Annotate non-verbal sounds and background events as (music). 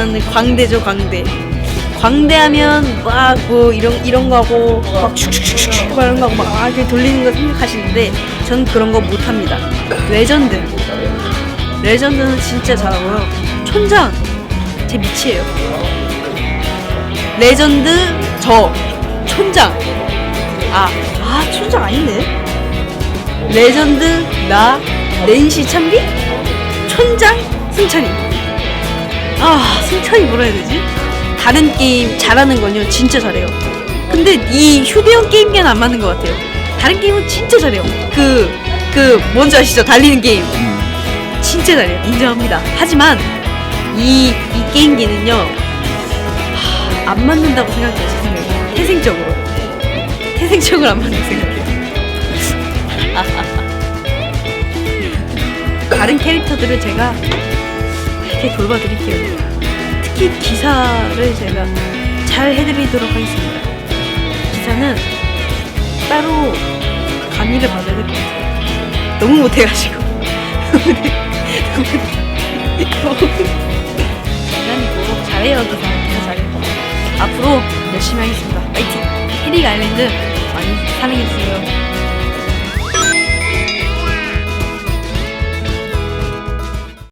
저는 광대죠 광대. 광대하면 막 뭐 이런 이런 거 하고 막 슉슉슉슉 막 이런 거 하고 막 아, 이렇게 돌리는 거 생각하시는데 전 그런 거 못합니다. 레전드. 레전드는 진짜 잘하고요. 촌장 제 밑이에요. 레전드 저 촌장 아, 아 촌장 아닌데 레전드 나 낸시 참비 촌장 승찬이 아 승찬이 뭐라 해야 되지? 다른 게임 잘하는 건요 진짜 잘해요. 근데 이 휴대용 게임기는 안 맞는 것 같아요. 다른 게임은 진짜 잘해요. 그 그 뭔지 아시죠? 달리는 게임. 진짜 잘해요. 인정합니다. 하지만 이, 이 게임기는요 하, 안 맞는다고 생각해요 제 생각에. 태생적으로. 태생적으로 안 맞는 생각해요. (laughs) 다른 캐릭터들을 제가 이렇게 돌봐드릴게요 특히 기사를 제가 잘 해드리도록 하겠습니다. 기사는 따로 강의를 받아야 될 것 같아요. 너무 못해가지고. 장난이고 잘해요 기사. 기사 잘해요. 앞으로 열심히 하겠습니다. 파이팅! 캐릭 아일랜드 많이 사랑해주세요